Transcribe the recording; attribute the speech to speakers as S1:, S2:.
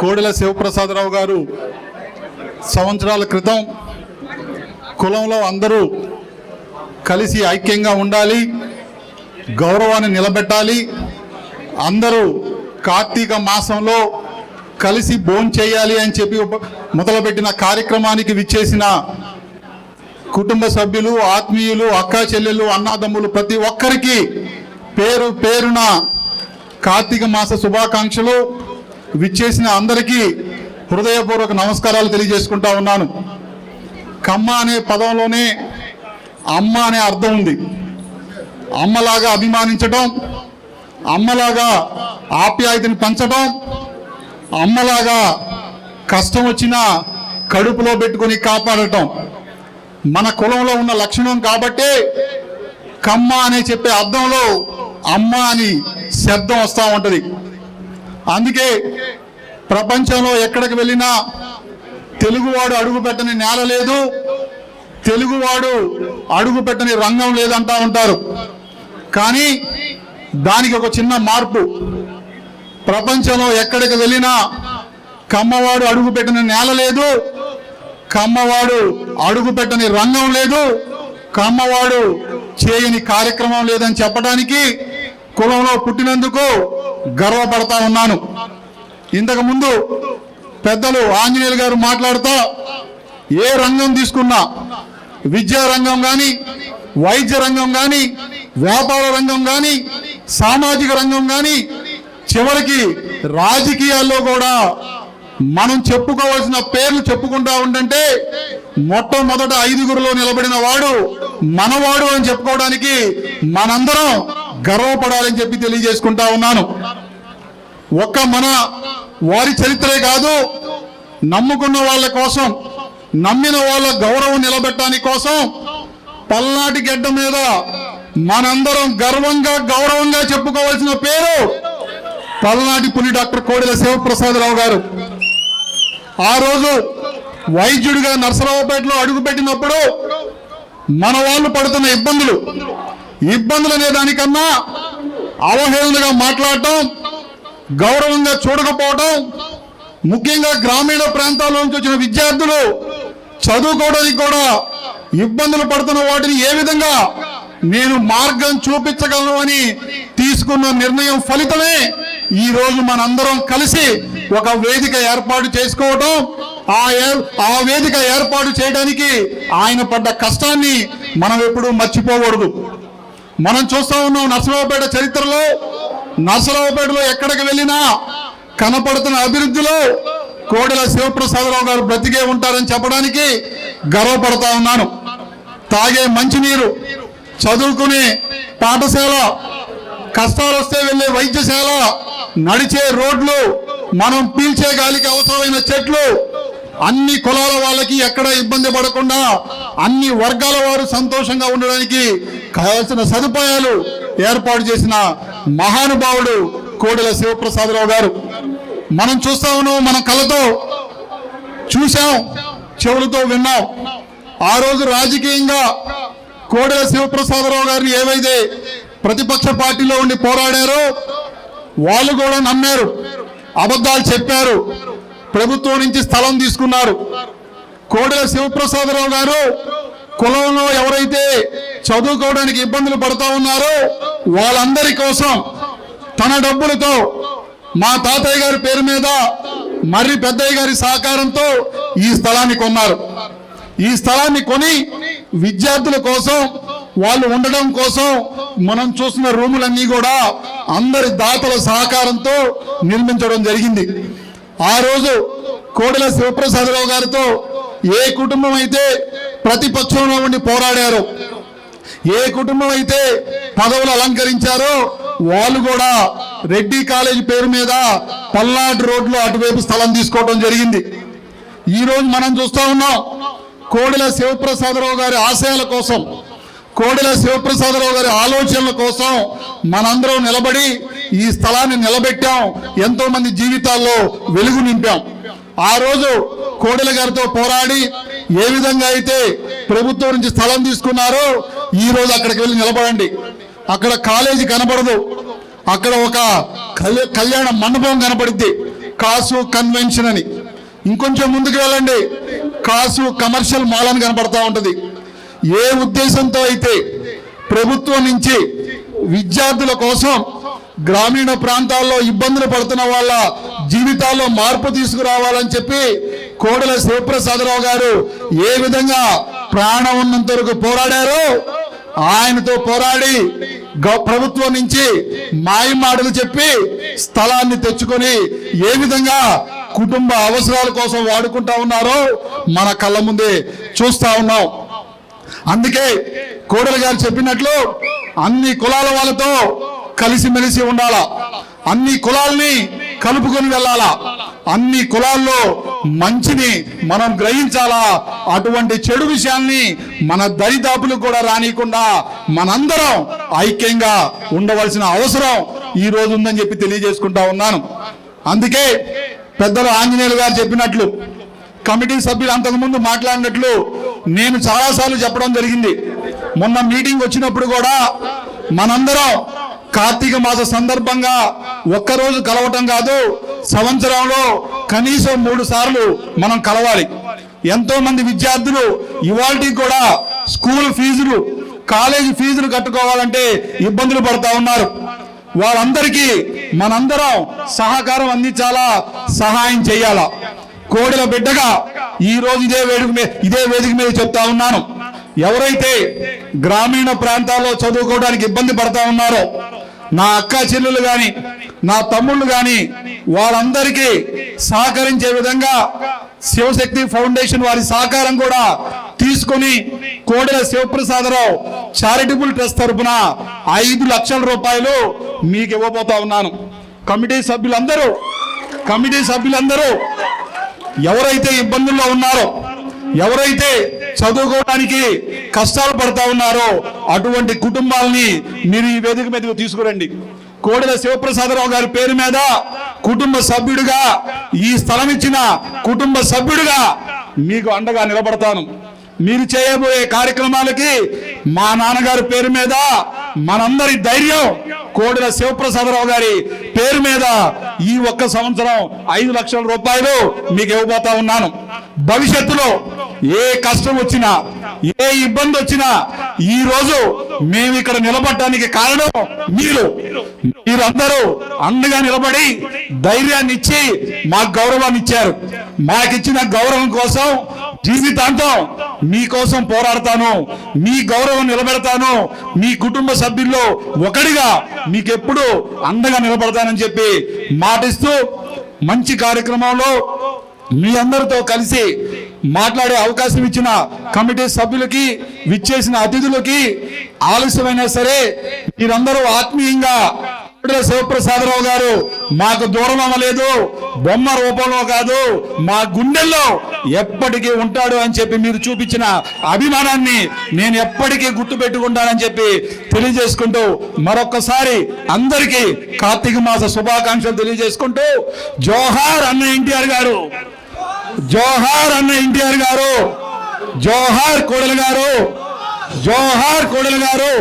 S1: కోడెల శివప్రసాదరావు గారు సంవత్సరాల క్రితం కులంలో అందరూ కలిసి ఐక్యంగా ఉండాలి గౌరవాన్ని నిలబెట్టాలి. అందరూ కార్తీక మాసంలో కలిసి భోంచేయాలి అని చెప్పి మొదలుపెట్టిన కార్యక్రమానికి విచ్చేసిన కుటుంబ సభ్యులు ఆత్మీయులు అక్కా చెల్లెలు అన్నాదమ్ములు ప్రతి ఒక్కరికి పేరు పేరున కార్తీక మాస శుభాకాంక్షలు. విచ్చేసిన అందరికీ హృదయపూర్వక నమస్కారాలు తెలియజేసుకుంటా ఉన్నాను. కమ్మ అనే పదంలోనే అమ్మ అనే అర్థం ఉంది. అమ్మలాగా అభిమానించటం అమ్మలాగా ఆప్యాయతని పంచటం అమ్మలాగా కష్టం వచ్చినా కడుపులో పెట్టుకొని కాపాడటం. మన కులంలో ఉన్న లక్షణం కాబట్టే కమ్మ అని చెప్పే అర్థంలో అమ్మ అని శబ్దం వస్తూ ఉంటుంది. అందుకే ప్రపంచంలో ఎక్కడికి వెళ్ళినా తెలుగువాడు అడుగు పెట్టని నేల లేదు తెలుగువాడు అడుగు పెట్టని రంగం లేదంటా ఉంటారు. కానీ దానికి ఒక చిన్న మార్పు ప్రపంచంలో ఎక్కడికి వెళ్ళినా కమ్మవాడు అడుగు పెట్టిన నేల లేదు కమ్మవాడు అడుగు పెట్టని రంగం లేదు కమ్మవాడు చేయని కార్యక్రమం లేదని చెప్పడానికి కులంలో పుట్టినందుకు గర్వపడతా ఉన్నాను. ఇంతకుముందు పెద్దలు ఆంజనేయులు గారు మాట్లాడుతూ ఏ రంగం తీసుకున్నా విద్యా రంగం కానీ వైద్య రంగం కానీ వ్యాపార రంగం కానీ సామాజిక రంగం కానీ చివరికి రాజకీయాల్లో కూడా మనం చెప్పుకోవాల్సిన పేర్లు చెప్పుకుంటా ఉండంటే మొట్టమొదట ఐదుగురులో నిలబడిన వాడు మనవాడు అని చెప్పుకోవడానికి మనందరం గర్వపడాలని చెప్పి తెలియజేసుకుంటా ఉన్నాను. ఒక్క మన వారి చరిత్రే కాదు నమ్ముకున్న వాళ్ళ కోసం నమ్మిన వాళ్ళ గౌరవం నిలబెట్టడానికి కోసం పల్నాటి గడ్డ మీద మనందరం గర్వంగా గౌరవంగా చెప్పుకోవాల్సిన పేరు పల్నాటి పులి డాక్టర్ కోడెల శివప్రసాదరావు గారు. ఆ రోజు వైద్యుడిగా నర్సరావుపేటలో అడుగుపెట్టినప్పుడు మన వాళ్ళు పడుతున్న ఇబ్బందులు ఇబ్బందులు అనే దానికన్నా అవహేళనగా మాట్లాడటం గౌరవంగా చూడకపోవటం ముఖ్యంగా గ్రామీణ ప్రాంతాల నుంచి వచ్చిన విద్యార్థులు చదువుకోవడానికి కూడా ఇబ్బందులు పడుతున్న వాటిని ఏ విధంగా నేను మార్గం చూపించగలను అని తీసుకున్న నిర్ణయం ఫలితమే ఈ రోజు మనందరం కలిసి ఒక వేదిక ఏర్పాటు చేసుకోవటం. ఆ ఏ- ఆ వేదిక ఏర్పాటు చేయడానికి ఆయన పడ్డ కష్టాన్ని మనం ఎప్పుడూ మర్చిపోకూడదు. మనం చూస్తా ఉన్నాం నర్సరావుపేట చరిత్రలో. నర్సరావుపేటలో ఎక్కడికి వెళ్ళినా కనపడుతున్న అభివృద్ధిలో కోడెల శివప్రసాదరావు గారు బ్రతికే ఉంటారని చెప్పడానికి గర్వపడతా ఉన్నాను. తాగే మంచినీరు చదువుకునే పాఠశాల కష్టాలు వస్తే వెళ్ళే వైద్యశాల నడిచే రోడ్లు మనం పీల్చే గాలికి అవసరమైన చెట్లు అన్ని కులాల వాళ్ళకి ఎక్కడ ఇబ్బంది పడకుండా అన్ని వర్గాల వారు సంతోషంగా ఉండడానికి కావాల్సిన సదుపాయాలు ఏర్పాటు చేసిన మహానుభావుడు కోడెల శివప్రసాదరావు గారు. మనం చూస్తా ఉన్నాం మన కళతో చూశాం చెవులతో విన్నాం. ఆ రోజు రాజకీయంగా కోడెల శివప్రసాదరావు గారిని ఏవైతే ప్రతిపక్ష పార్టీలో ఉండి పోరాడారో వాళ్ళు కూడా నమ్మారు అబద్ధాలు చెప్పారు ప్రభుత్వం నుంచి స్థలం తీసుకున్నారు. కోడెల శివప్రసాదరావు గారు కులంలో ఎవరైతే చదువుకోవడానికి ఇబ్బందులు పడుతూ ఉన్నారో. వాళ్ళందరి కోసం తన డబ్బులతో మా తాతయ్య గారి పేరు మీద మర్రి పెద్దయ్య గారి సహకారంతో ఈ స్థలాన్ని కొన్నారు. ఈ స్థలాన్ని కొని విద్యార్థుల కోసం వాళ్ళు ఉండడం కోసం మనం చూస్తున్న రూములన్నీ కూడా అందరి దాతల సహకారంతో నిర్మించడం జరిగింది. ఆ రోజు కోడెల శివప్రసాదరావు గారితో ఏ కుటుంబం అయితే ప్రతిపక్షంలో ఉండి పోరాడారో ఏ కుటుంబం అయితే పదవులు అలంకరించారో వాళ్ళు కూడా రెడ్డి కాలేజీ పేరు మీద పల్నాడు రోడ్లో అటువైపు స్థలం తీసుకోవడం జరిగింది. ఈరోజు మనం చూస్తా ఉన్నాం కోడెల శివప్రసాదరావు గారి ఆశయాల కోసం కోడెల శివప్రసాదరావు గారి ఆలోచనల కోసం మనందరం నిలబడి ఈ స్థలాన్ని నిలబెట్టాం ఎంతో మంది జీవితాల్లో వెలుగు నింపాం. ఆ రోజు కోడెల గారితో పోరాడి ఏ విధంగా అయితే ప్రభుత్వం నుంచి స్థలం తీసుకున్నారో ఈ రోజు అక్కడికి వెళ్ళి నిలబడండి. అక్కడ కాలేజీ కనబడదు అక్కడ ఒక కళ్యాణ మండపం కనపడుద్ది. కాసు కన్వెన్షన్ అని. ఇంకొంచెం ముందుకు వెళ్ళండి. కాసు కమర్షియల్ మాల్ అని కనపడతా ఉంటుంది. ఏ ఉద్దేశంతో అయితే ప్రభుత్వం నుంచి విద్యార్థుల కోసం గ్రామీణ ప్రాంతాల్లో ఇబ్బందులు పడుతున్న వాళ్ళ జీవితాల్లో మార్పు తీసుకురావాలని చెప్పి కోడెల శివప్రసాదరావు గారు ఏ విధంగా ప్రాణం ఉన్నంత వరకు పోరాడారో ఆయనతో పోరాడి గ- ప్రభుత్వం నుంచి మాయమాటలు చెప్పి స్థలాన్ని తెచ్చుకొని ఏ విధంగా కుటుంబ అవసరాల కోసం వాడుకుంటా ఉన్నారో మన కళ్ళ ముందే చూస్తా ఉన్నాం. అందుకే కోడలు గారు చెప్పినట్లు అన్ని కులాల వాళ్ళతో కలిసిమెలిసి ఉండాలా. అన్ని కులాల్ని కలుపుకొని వెళ్ళాలా. అన్ని కులాల్లో మంచిని మనం గ్రహించాలా? అటువంటి చెడు విషయాల్ని మన దరిదాపులు కూడా రానియకుండా మనందరం ఐక్యంగా ఉండవలసిన అవసరం ఈ రోజు ఉందని చెప్పి తెలియజేసుకుంటా ఉన్నాను. అందుకే పెద్దలు ఆంజనేయులు గారు చెప్పినట్లు కమిటీ సభ్యులు అంతకుముందు మాట్లాడినట్లు నేను చాలాసార్లు చెప్పడం జరిగింది. మొన్న మీటింగ్ వచ్చినప్పుడు కూడా మనందరం కార్తీక మాస సందర్భంగా ఒక్కరోజు కలవటం కాదు సంవత్సరంలో కనీసం మూడు సార్లు మనం కలవాలి. ఎంతో మంది విద్యార్థులు ఇవాళ కూడా స్కూల్ ఫీజులు కాలేజీ ఫీజులు కట్టుకోవాలంటే ఇబ్బందులు పడుతూ ఉన్నారు. వాళ్ళందరికీ మనందరం సహకారం అందించాలా సహాయం చేయాలా? కోడెల బిడ్డగా ఈ రోజు ఇదే వేదిక మీద ఇదే వేదిక మీద చెప్తా ఉన్నాను. ఎవరైతే గ్రామీణ ప్రాంతాల్లో చదువుకోవడానికి ఇబ్బంది పడతా ఉన్నారో నా అక్క చెల్లెలు కానీ నా తమ్ముళ్ళు కానీ వాళ్ళందరికీ సహకరించే విధంగా శివశక్తి ఫౌండేషన్ వారి సహకారం కూడా తీసుకొని కోడెల శివప్రసాదరావు చారిటబుల్ ట్రస్ట్ తరపున ఐదు లక్షల రూపాయలు మీకు ఇవ్వబోతా ఉన్నాను. కమిటీ సభ్యులందరూ కమిటీ సభ్యులందరూ ఎవరైతే ఇబ్బందుల్లో ఉన్నారో ఎవరైతే చదువుకోవడానికి కష్టాలు పడతా ఉన్నారో అటువంటి కుటుంబాలని మీరు ఈ వేదిక మీదకు తీసుకురండి. కోడెల శివప్రసాదరావు గారి పేరు మీద కుటుంబ సభ్యుడిగా ఈ స్థలం ఇచ్చిన కుటుంబ సభ్యుడిగా మీకు అండగా నిలబడతాను. మీరు చేయబోయే కార్యక్రమాలకి మా నాన్నగారి పేరు మీద మనందరి ధైర్యం. కోడెల శివప్రసాదరావు గారి పేరు మీద ఈ ఒక్క సంవత్సరం ఐదు లక్షల రూపాయలు మీకు ఇవ్వబోతా ఉన్నాను. భవిష్యత్తులో ఏ కష్టం వచ్చినా ఏ ఇబ్బంది వచ్చినా ఈ రోజు మేము ఇక్కడ నిలబడటానికి కారణం మీరు. మీరందరూ అండగా నిలబడి ధైర్యాన్ని ఇచ్చి మాకు గౌరవాన్ని ఇచ్చారు మాకిచ్చిన గౌరవం కోసం జీవితాంతం మీకోసం పోరాడతాను మీ గౌరవం నిలబెడతాను మీ కుటుంబ సభ్యుల్లో ఒకడిగా మీకెప్పుడు అండగా నిలబడతానని చెప్పి మాటిస్తూ మంచి కార్యక్రమంలో మీ అందరితో కలిసి మాట్లాడే అవకాశం ఇచ్చిన కమిటీ సభ్యులకి విచ్చేసిన అతిథులకి ఆలస్యమైనా సరే మీరందరూ ఆత్మీయంగా శివప్రసాదరావు గారు మాకు దూరం అవ్వలేదు బొమ్మ రూపంలో కాదు మా గుండెల్లో ఎప్పటికీ ఉంటాడు అని చెప్పి మీరు చూపించిన అభిమానాన్ని నేను ఎప్పటికీ గుర్తు పెట్టుకుంటానని చెప్పి తెలియజేసుకుంటూ మరొక్కసారి అందరికీ కార్తీక మాస శుభాకాంక్షలు తెలియజేసుకుంటూ జోహార్ అన్న ఎన్టీఆర్ గారు జోహార్ అన్న ఎన్టీఆర్ గారు జోహార్ కోడలు గారు జోహార్ కోడలు గారు.